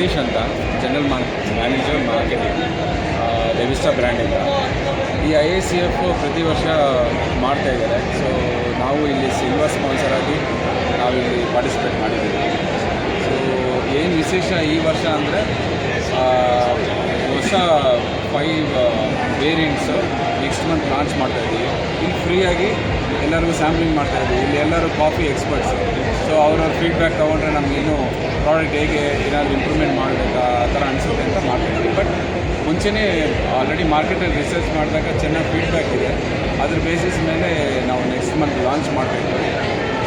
ಸತೀಶ್ ಅಂತ general manager marketing Levista ಬ್ರ್ಯಾಂಡಿಂದ ಈ ಐ ಎ ಸಿ ಎಫ್ ಪ್ರತಿ ವರ್ಷ ಮಾಡ್ತಾ ಇದ್ದಾರೆ. ಸೊ ನಾವು ಇಲ್ಲಿ ಸಿಲ್ವರ್ ಸ್ಪಾನ್ಸರ್ ಆಗಿ ನಾವು ಇಲ್ಲಿ ಪಾರ್ಟಿಸಿಪೇಟ್ ಮಾಡಿದ್ದೀವಿ. ಸೊ ಏನು ವಿಶೇಷ ಈ ವರ್ಷ ಅಂದರೆ ಹೊಸ five variants next month launch ಮಾಡ್ತಾ ಇದ್ದೀವಿ. ಇಲ್ಲಿ ಫ್ರೀಯಾಗಿ ಎಲ್ಲರಿಗೂ ಸ್ಯಾಂಪ್ಲಿಂಗ್ ಮಾಡ್ತಾ ಇದ್ದೀವಿ. ಇಲ್ಲಿ ಎಲ್ಲರೂ ಕಾಫಿ ಎಕ್ಸ್ಪರ್ಟ್ಸು ಸೊ ಅವ್ರವ್ರ ಫೀಡ್ಬ್ಯಾಕ್ ತೊಗೊಂಡ್ರೆ ನಮಗಿನ್ನೂ ಪ್ರಾಡಕ್ಟ್ ಹೇಗೆ ಏನಾದರೂ ಇಂಪ್ರೂವ್ಮೆಂಟ್ ಮಾಡಬೇಕಾ, ಆ ಥರ ಅನಿಸುತ್ತೆ ಅಂತ ಮಾಡ್ತಿದ್ದೀವಿ ಬಟ್ ಮುಂಚೆನೇ ಆಲ್ರೆಡಿ ಮಾರ್ಕೆಟಲ್ಲಿ ರಿಸರ್ಚ್ ಮಾಡಿದಾಗ ಚೆನ್ನಾಗಿ ಫೀಡ್ಬ್ಯಾಕ್ ಇದೆ. ಅದ್ರ ಬೇಸಿಸ್ ಮೇಲೆ ನಾವು ನೆಕ್ಸ್ಟ್ ಮಂತ್ ಲಾಂಚ್ ಮಾಡಬೇಕು.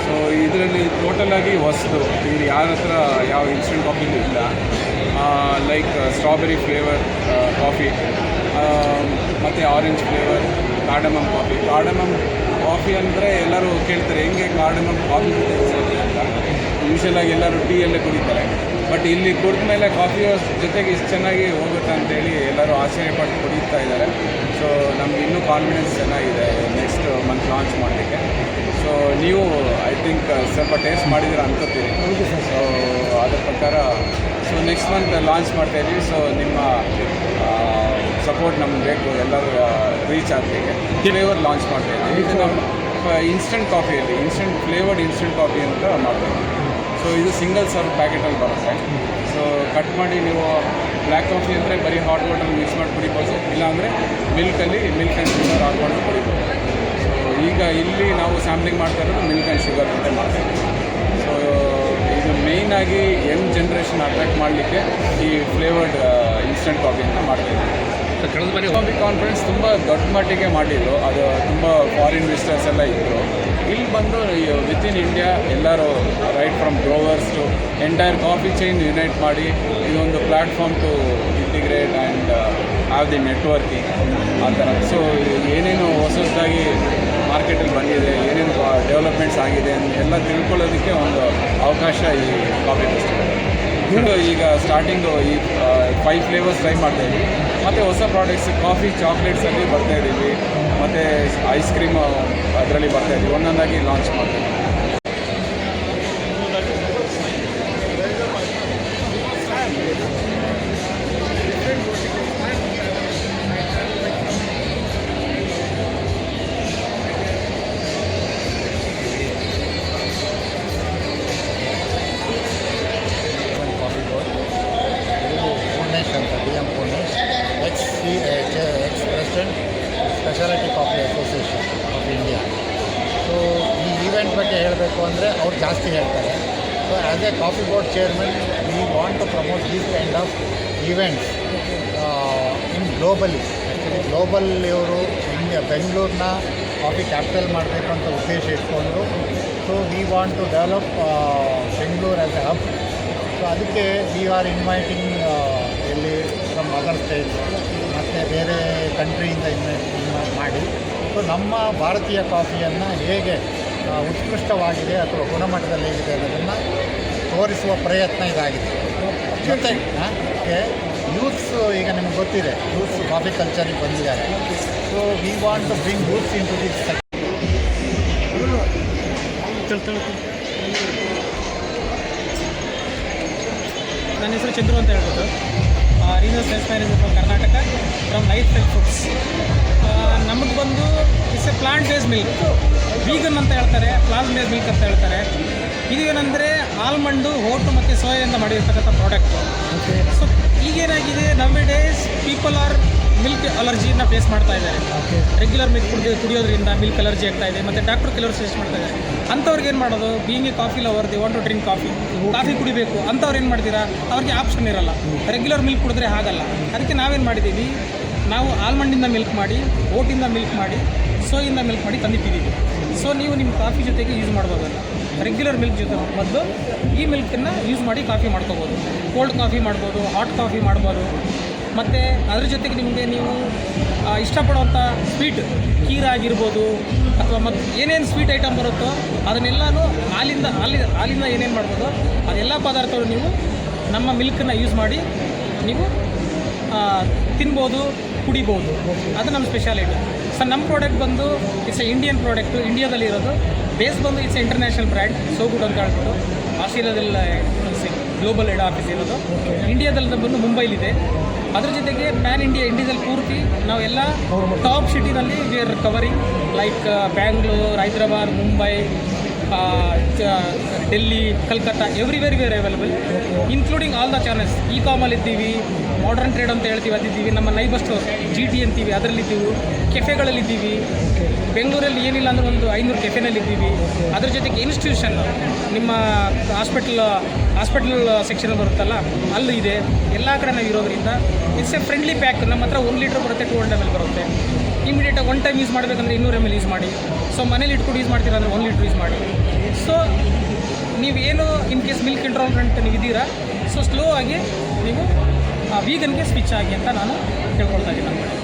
ಸೊ ಇದರಲ್ಲಿ ಟೋಟಲಾಗಿ ಹೊಸದು, ಇಲ್ಲಿ ಯಾರ ಹತ್ರ ಯಾವ ಇನ್ಸ್ಟೆಂಟ್ ಕಾಫಿನೂ ಇಲ್ಲ. ಲೈಕ್ ಸ್ಟ್ರಾಬೆರಿ ಫ್ಲೇವರ್ ಕಾಫಿ ಮತ್ತು orange flavour cardamom coffee cardamom coffee ಅಂದರೆ ಎಲ್ಲರೂ ಕೇಳ್ತಾರೆ, ಹೆಂಗೆ ಕಾರ್ಡಮಮ್ ಕಾಫಿ ಅಂತ? ಯೂಶಲಾಗಿ ಎಲ್ಲರೂ ಟೀಯಲ್ಲೇ ಕುಡಿತಾರೆ. ಬಟ್ ಇಲ್ಲಿ ಕುಡಿದ ಮೇಲೆ ಕಾಫಿ ಜೊತೆಗೆ ಇಷ್ಟು ಚೆನ್ನಾಗಿ ಹೋಗುತ್ತೆ ಅಂತೇಳಿ ಎಲ್ಲರೂ ಆಶ್ಚರ್ಯಪಟ್ಟು ಕುಡಿತಾ ಇದ್ದಾರೆ. ಸೊ ನಮ್ಗೆ ಇನ್ನೂ ಕಾನ್ಫಿಡೆನ್ಸ್ ಚೆನ್ನಾಗಿದೆ ನೆಕ್ಸ್ಟ್ ಮಂತ್ ಲಾಂಚ್ ಮಾಡಲಿಕ್ಕೆ. ಸೊ ನೀವು ಐ ಥಿಂಕ್ ಸ್ವಲ್ಪ ಟೇಸ್ಟ್ ಮಾಡಿದ್ದೀರ ಅನ್ಕೋತೀರಿ ಸೊ ಅದ್ರ ಪ್ರಕಾರ ಸೊ ನೆಕ್ಸ್ಟ್ ಮಂತ್ ಲಾಂಚ್ ಮಾಡ್ತಾ ಇದ್ದೀವಿ. ಸೊ ನಿಮ್ಮ ಸಪೋರ್ಟ್ ನಮ್ಗೆ ಬೇಕು. ಎಲ್ಲರೂ ರೀಚ್ ಆಗಲಿಕ್ಕೆ. ಫ್ಲೇವರ್ ಲಾಂಚ್ ಮಾಡ್ತಾ ಇದ್ದೀವಿ. ಇದು ನಮ್ಮ ಇನ್ಸ್ಟೆಂಟ್ ಕಾಫಿಯಲ್ಲಿ ಇನ್ಸ್ಟೆಂಟ್ ಫ್ಲೇವರ್ಡ್ ಇನ್ಸ್ಟೆಂಟ್ ಕಾಫಿ ಅಂತ ಮಾಡ್ತಾ ಇದ್ದೀವಿ. ಸೊ ಇದು ಸಿಂಗಲ್ ಸರ್ವ್ ಪ್ಯಾಕೆಟಲ್ಲಿ ಬರುತ್ತೆ. ಸೊ ಕಟ್ ಮಾಡಿ ನೀವು ಬ್ಲ್ಯಾಕ್ ಕಾಫಿ ಅಂದರೆ ಬರೀ ಹಾಟ್ ವಾಟರ್ ಮಿಕ್ಸ್ ಮಾಡಿ ಕುಡಿಬೋದು. ಇಲ್ಲಾಂದರೆ ಮಿಲ್ಕಲ್ಲಿ ಮಿಲ್ಕ್ ಆ್ಯಂಡ್ ಶುಗರ್ ಹಾಕ್ಕೊಂಡು ಕುಡಿಬೋದು. ಸೊ ಈಗ ಇಲ್ಲಿ ನಾವು ಸ್ಯಾಂಪ್ಲಿಂಗ್ ಮಾಡ್ತಾ ಇರೋದು ಮಿಲ್ಕ್ ಆ್ಯಂಡ್ ಶುಗರ್ ಅಂತ ಮಾಡ್ತೀವಿ ಸೊ ಇದು ಮೇಯ್ನಾಗಿ ಯಂಗ್ ಜನ್ರೇಷನ್ ಅಟ್ರಾಕ್ಟ್ ಮಾಡಲಿಕ್ಕೆ ಈ ಫ್ಲೇವರ್ಡ್ ಇನ್ಸ್ಟೆಂಟ್ ಕಾಫಿಯನ್ನು ಮಾಡ್ತಾ ಇದ್ದೀವಿ. ಕಳೆದ ಬಾರಿ ಕಾಫಿ ಕಾನ್ಫರೆನ್ಸ್ ತುಂಬ ದೊಡ್ಡ ಮಟ್ಟಿಗೆ ಮಾಡಿದ್ರು. ಅದು ತುಂಬ ಫಾರಿನ್ ವಿಸಿಟರ್ಸ್ ಎಲ್ಲ ಇದ್ದರು ಇಲ್ಲಿ ಬಂದು ವಿತ್ ಇನ್ ಇಂಡಿಯಾ ಎಲ್ಲರೂ right from growers to entire coffee chain unite ಮಾಡಿ ಇದೊಂದು platform to integrate and have the networking ಆ ಥರ. ಸೊ ಏನೇನು ಹೊಸ ಹೊಸದಾಗಿ ಮಾರ್ಕೆಟಲ್ಲಿ ಬಂದಿದೆ, ಏನೇನು ಡೆವಲಪ್ಮೆಂಟ್ಸ್ ಆಗಿದೆ ಎಲ್ಲ ತಿಳ್ಕೊಳ್ಳೋದಕ್ಕೆ ಒಂದು ಅವಕಾಶ ಈ ಕಾಫಿ ಫೆಸ್ಟಿವಲ್ ಈಗ ಸ್ಟಾರ್ಟಿಂಗು ಈ ಫೈವ್ ಫ್ಲೇವರ್ಸ್ ಟ್ರೈ ಮಾಡ್ತಾ ಇದ್ದೀವಿ. ಮತ್ತು ಹೊಸ ಪ್ರಾಡಕ್ಟ್ಸ್ ಕಾಫಿ ಚಾಕ್ಲೇಟ್ಸಲ್ಲಿ ಬರ್ತಾ ಇದ್ದೀವಿ ಮತ್ತು ಐಸ್ ಕ್ರೀಮ್ ಅದರಲ್ಲಿ ಬರ್ತಾ ಇದ್ದೀವಿ ಒಂದೊಂದಾಗಿ ಲಾಂಚ್ ಮಾಡ್ತೀವಿ ಅಂತ D M Purnesh ex C H ex president speciality coffee association of India so ಈ ಈವೆಂಟ್ ಬಗ್ಗೆ ಹೇಳಬೇಕು ಅಂದರೆ ಅವ್ರು ಜಾಸ್ತಿ ಹೇಳ್ತಾರೆ. So as a coffee board chairman we want to promote these kind of events in globally actually global ಇವರು India ಬೆಂಗಳೂರನ್ನ coffee capital ಮಾಡಬೇಕು ಅಂತ ಉದ್ದೇಶ ಇಟ್ಕೊಂಡು so we want to develop Bengaluru as a hub so ಅದಕ್ಕೆ we are inviting ಇಲ್ಲಿ from other states ಮತ್ತು ಬೇರೆ ಕಂಟ್ರಿಯಿಂದ ಇನ್ವೈಟ್ ಮಾಡಿ. ಸೊ, ನಮ್ಮ ಭಾರತೀಯ ಕಾಫಿಯನ್ನು ಹೇಗೆ ಉತ್ಕೃಷ್ಟವಾಗಿದೆ ಅಥವಾ ಗುಣಮಟ್ಟದಲ್ಲಿ ಹೇಗಿದೆ ಅನ್ನೋದನ್ನು ತೋರಿಸುವ ಪ್ರಯತ್ನ ಇದಾಗಿದೆ. ಜೊತೆ ಯೂತ್ಸ್, ಈಗ ನಿಮ್ಗೆ ಗೊತ್ತಿದೆ, ಯೂತ್ಸ್ ಕಾಫಿ ಕಲ್ಚರಿಗೆ ಬಂದಿದ್ದಾರೆ. So we want to bring youths in to this ನನ್ನ ಹೆಸರು ಚಂದ್ರು ಅಂತ ಹೇಳ್ಬೋದು. Regional sales manager from Karnataka from life health foods ನಮಗೆ ಬಂದು it's a plant base milk vegan ಅಂತ ಹೇಳ್ತಾರೆ ಪ್ಲಾಸ್ ಬೇಸ್ ಮಿಲ್ಕ್ ಅಂತ ಹೇಳ್ತಾರೆ. ಇದು ಏನಂದರೆ ಆಲ್ಮಂಡು ಹೋಟು ಮತ್ತು ಸೋಯಿಂದ ಮಾಡಿರ್ತಕ್ಕಂಥ ಪ್ರಾಡಕ್ಟು ಸೊ ಈಗೇನಾಗಿದೆ nowadays people are milk ಅಲರ್ಜಿನ ಫೇಸ್ ಮಾಡ್ತಾ ಇದ್ದಾರೆ. ರೆಗ್ಯುಲರ್ ಮಿಲ್ಕ್ ಕುಡಿದು ಕುಡಿಯೋದ್ರಿಂದ ಮಿಲ್ಕ್ ಅಲರ್ಜಿ ಆಗ್ತಾ ಇದೆ ಮತ್ತು ಡಾಕ್ಟರ್ ಕೆಲವರು ಸಜೆಸ್ಟ್ ಮಾಡ್ತಾ ಇದ್ದಾರೆ. ಅಂಥವ್ರಿಗೆ ಏನು ಮಾಡೋದು? Being a coffee lover the want to drink coffee coffee ಕುಡಿಬೇಕು. ಅಂಥವ್ರು ಏನು ಮಾಡ್ತೀರಾ? ಅವ್ರಿಗೆ ಆಪ್ಷನ್ ಇರಲ್ಲ. ರೆಗ್ಯುಲರ್ ಮಿಲ್ಕ್ ಕುಡಿದ್ರೆ ಆಗಲ್ಲ ಅದಕ್ಕೆ ನಾವೇನು ಮಾಡಿದ್ದೀವಿ ನಾವು ಆಲ್ಮಂಡಿಂದ ಮಿಲ್ಕ್ ಮಾಡಿ ಓಟಿಂದ ಮಿಲ್ಕ್ ಮಾಡಿ ಸೋಯಿಂದ ಮಿಲ್ಕ್ ಮಾಡಿ ತಂದಿಟ್ಟಿದ್ದೀವಿ ಸೊ ನೀವು ನಿಮ್ಮ ಕಾಫಿ ಜೊತೆಗೆ ಯೂಸ್ ಮಾಡ್ಬೋದಲ್ಲ ರೆಗ್ಯುಲರ್ ಮಿಲ್ಕ್ ಜೊತೆ ಮೊದಲು ಈ ಮಿಲ್ಕನ್ನು ಯೂಸ್ ಮಾಡಿ ಕಾಫಿ ಮಾಡ್ಕೋಬೋದು. ಕೋಲ್ಡ್ ಕಾಫಿ ಮಾಡ್ಬೋದು ಹಾಟ್ ಕಾಫಿ ಮಾಡ್ಬೋದು. ಮತ್ತು ಅದ್ರ ಜೊತೆಗೆ ನಿಮಗೆ ನೀವು ಇಷ್ಟಪಡುವಂಥ ಸ್ವೀಟ್ ಕೀರ ಆಗಿರ್ಬೋದು ಅಥವಾ ಮತ್ತು ಏನೇನು ಸ್ವೀಟ್ ಐಟಮ್ ಬರುತ್ತೋ ಅದನ್ನೆಲ್ಲನೂ ಹಾಲಿಂದ ಹಾಲಿ ಹಾಲಿಂದ ಏನೇನು ಮಾಡ್ಬೋದು ಅದೆಲ್ಲ ಪದಾರ್ಥಗಳು ನೀವು ನಮ್ಮ ಮಿಲ್ಕನ್ನು ಯೂಸ್ ಮಾಡಿ ನೀವು ತಿನ್ಬೋದು ಕುಡಿಬೋದು. ಅದು ನಮ್ಮ ಸ್ಪೆಷಾಲಿಟಿ. ಸರ್ ನಮ್ಮ ಪ್ರಾಡಕ್ಟ್ ಬಂದು ಇಟ್ಸ್ ಎ ಇಂಡಿಯನ್ ಪ್ರಾಡಕ್ಟು ಇಂಡಿಯಾದಲ್ಲಿ ಇರೋದು. ಬೇಸ್ ಬಂದು it's international brand so good ಅಂತ ಹೇಳ್ಬಿಟ್ಟು ಆಸ್ಟ್ರೇಲಿಯಾದಲ್ಲಿ ಗ್ಲೋಬಲ್ ಹೆಡ್ ಆಫೀಸ್ ಇರೋದು. ಇಂಡಿಯಾದಲ್ಲಿ ಬಂದು ಮುಂಬೈಲಿದೆ. ಅದ್ರ ಜೊತೆಗೆ ಪ್ಯಾನ್ ಇಂಡಿಯಾ ಇಂಡಿಯಾದಲ್ಲಿ ಪೂರ್ತಿ ನಾವೆಲ್ಲ top ಸಿಟಿನಲ್ಲಿ we are covering like Bangalore Hyderabad Mumbai Delhi Calcutta everywhere where available including all the channels E ಕಾಮಲ್ಲಿ ಇದ್ದೀವಿ. ಮಾಡರ್ನ್ ಟ್ರೇಡ್ ಅಂತ ಹೇಳ್ತೀವಿ, ಅದಿದ್ದೀವಿ. ನಮ್ಮ ಲೈಫ್ ಜಿ ಟಿ ಅಂತೀವಿ, ಅದರಲ್ಲಿದ್ದೀವಿ. ಕೆಫೆಗಳಲ್ಲಿದ್ದೀವಿ. ಬೆಂಗಳೂರಲ್ಲಿ ಏನಿಲ್ಲ ಅಂದ್ರೆ ಒಂದು ಐನೂರು ಕೆಫೆನಲ್ಲಿದ್ದೀವಿ. ಅದ್ರ ಜೊತೆಗೆ ಇನ್ಸ್ಟಿಟ್ಯೂಷನ್ ನಿಮ್ಮ ಹಾಸ್ಪಿಟಲ್ ಹಾಸ್ಪಿಟಲ್ ಸೆಕ್ಷನ್ ಬರುತ್ತಲ್ಲ, ಅಲ್ಲಿ ಇದೆ. ಎಲ್ಲ ಕಡೆ ನಾವು ಇರೋದ್ರಿಂದ ಇಟ್ಸ್ ಎ ಫ್ರೆಂಡ್ಲಿ ಪ್ಯಾಕ್ ನಮ್ಮ ಹತ್ರ ಒಂದು ಲೀಟ್ರ್ ಬರುತ್ತೆ ಟೂ ಹಂಡ್ರೆಡ್ ಎಲ್ ಬರುತ್ತೆ. ಇಮಿಡಿಯೇಟಾಗಿ ಒನ್ ಟೈಮ್ ಯೂಸ್ ಮಾಡಬೇಕಂದ್ರೆ ಇನ್ನೂರು ಎಂ ಎಲ್ ಯೂಸ್ ಮಾಡಿ. ಸೊ ಮನೇಲಿ ಇಟ್ಕೊಂಡು ಯೂಸ್ ಮಾಡ್ತೀರಾ ಅಂದರೆ ಒನ್ ಲೀಟ್ರ್ ಯೂಸ್ ಮಾಡಿ. ಸೊ ನೀವೇನು ಇನ್ ಕೇಸ್ ಮಿಲ್ಕ್ ಇಂಟ್ರಾಲ್ರೆಂಟ್ ನೀವು ಇದ್ದೀರಾ ಸೊ ಸ್ಲೋ ಆಗಿ ನೀವು ವೀಗನ್ಗೆ ಸ್ವಿಚ್ ಆಗಿ ಅಂತ ನಾನು ಕೇಳ್ಕೊಳ್ತಾ ಇದ್ದೀನಿ.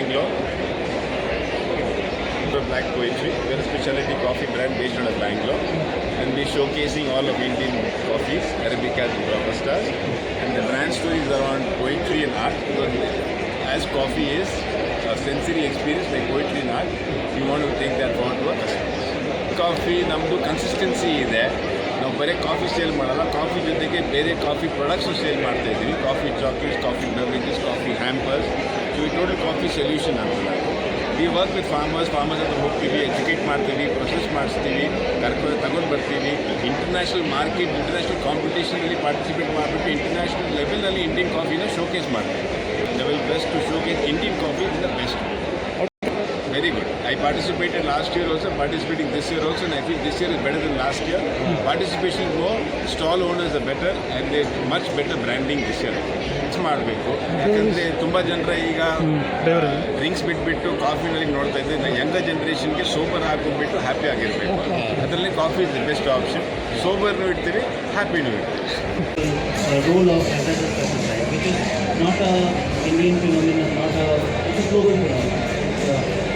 Bangalore. For Black Poetry. We're a specialty coffee brand based out of Bangalore. And we're showcasing all of Indian coffees, Arabicas and Robustas. And the brand story is around poetry and art because as coffee is a sensory experience like poetry and art, we want to take that forward to our customers. Coffee ನಮ್ಮದು consistency ಇದೆ ನಾವು ಬರೀ coffee sale ಮಾಡಲ್ಲ coffee ಜೊತೆಗೆ ಬೇರೆ coffee products sale ಮಾಡ್ತಾ ಇದ್ದೀವಿ coffee chocolates coffee beverages coffee hampers so ಈ ಟೋಟಲ್ ಕಾಫಿ ಸೊಲ್ಯೂಷನ್ ಅಂತ ನಾವು we work with farmers farmers ಹತ್ರ ಹೋಗ್ತೀವಿ ಎಜುಕೇಟ್ ಮಾಡ್ತೀವಿ ಪ್ರೊಸೆಸ್ ಮಾಡಿಸ್ತೀವಿ ಕರ್ಕೊಂಡು ತಗೊಂಡು ಬರ್ತೀವಿ ಇಂಟರ್ನ್ಯಾಷನಲ್ ಮಾರ್ಕೆಟ್ ಇಂಟರ್ನ್ಯಾಷನಲ್ ಕಾಂಪಿಟೇಷನಲ್ಲಿ ಪಾರ್ಟಿಸಿಪೇಟ್ ಮಾಡಿಬಿಟ್ಟು ಇಂಟರ್ನ್ಯಾಷನಲ್ ಲೆವೆಲಲ್ಲಿ ಇಂಡಿಯನ್ ಕಾಫಿನ ಶೋಕೇಸ್ ಮಾಡ್ತೀವಿ level best to showcase Indian coffee is the best Very good. I participated last year also, participating this year also, and I feel this year is better than last year. Participation more, stall owners are better, and they much better branding this year. ಮಾಡಬೇಕು ಯಾಕಂದರೆ ತುಂಬ ಜನರ ಈಗ drinks ಬಿಟ್ಬಿಟ್ಟು ಕಾಫಿನಲ್ಲಿ ನೋಡ್ತಾ ಇದ್ದೆ ಯಂಗ ಜನ್ರೇಷನ್ಗೆ sober ಹಾಕೊಂಡ್ಬಿಟ್ಟು happy ಆಗಿರಬೇಕು ಅದರಲ್ಲಿ coffee is the best option ಸೋಬರ್ನು ಇಡ್ತೀವಿ ಹ್ಯಾಪಿನೂ ಇಡ್ತೀವಿ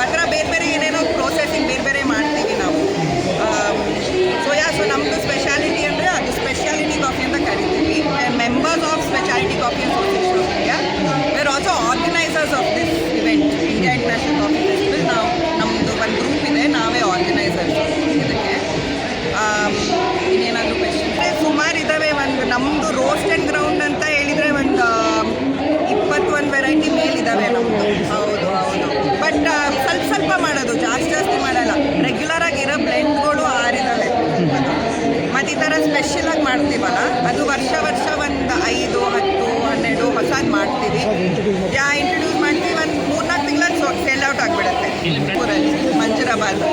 ಆ ಥರ ಬೇರೆ ಬೇರೆ ಏನೇನೋ ಪ್ರೋಸೆಸಿಂಗ್ ಬೇರೆ ಬೇರೆ ಮಾಡ್ತೀವಿ ನಾವು. ಸೊ ಯಾ ಸೊ ನಮ್ಮದು ಸ್ಪೆಷಾಲಿಟಿ ಅಂದರೆ ಅದು ಸ್ಪೆಷಾಲಿಟಿ ಕಾಫಿ ಅಂತ ಕರಿತೀವಿ. Members of speciality coffee association of where also organisers of this event India international coffee festival ನಾವು ನಮ್ಮದು ಒಂದು ಗ್ರೂಪ್ ಇದೆ, ನಾವೇ ಆರ್ಗನೈಸರ್ಸ್ ಇದಕ್ಕೆ. ಇನ್ನೇನಾದರೂ ಕ್ವೆಶನ್ ಸುಮಾರು ಇದ್ದಾವೆ ಒಂದು ನಮ್ಮದು ರೋಸ್ಟ್ ಆ್ಯಂಡ್ ಗ್ರೌಂಡ್ ಅಂತ ಹೇಳಿದರೆ ಒಂದು ಇಪ್ಪತ್ತೊಂದು ವೆರೈಟಿ ಮೇಲಿದ್ದಾವೆ ನಮ್ಮದು ಹೌದು ಹೌದು ಬಟ್ ಸ್ವಲ್ಪ ಸ್ವಲ್ಪ ಮಾಡೋದು ಜಾಸ್ತಿ ಜಾಸ್ತಿ ಮಾಡಲ್ಲ ರೆಗ್ಯುಲರ್ ಆಗಿರೋ ಬ್ಲೆಂಡ್ಗಳು ಆರಿದ್ದಾವೆ ಮತ್ತು ಈ ಥರ ಸ್ಪೆಷಲಾಗಿ ಮಾಡ್ತೀವಲ್ಲ? ಅದು ವರ್ಷ ವರ್ಷ ಒಂದು ಐದು, ಹತ್ತು, ಹನ್ನೆರಡು ಹೊಸದು ಮಾಡ್ತೀವಿ. ಯಾ ಇಂಟ್ರೊಡ್ಯೂಸ್ ಮಾಡ್ತೀವಿ, ಒಂದು ಮೂರ್ನಾಲ್ಕು ತಿಂಗಳಲ್ಲಿ ಸೆಲ್ ಔಟ್ ಆಗಿಬಿಡುತ್ತೆ. ಊರಲ್ಲಿ, ಮಂಜುರಾಬಾದ್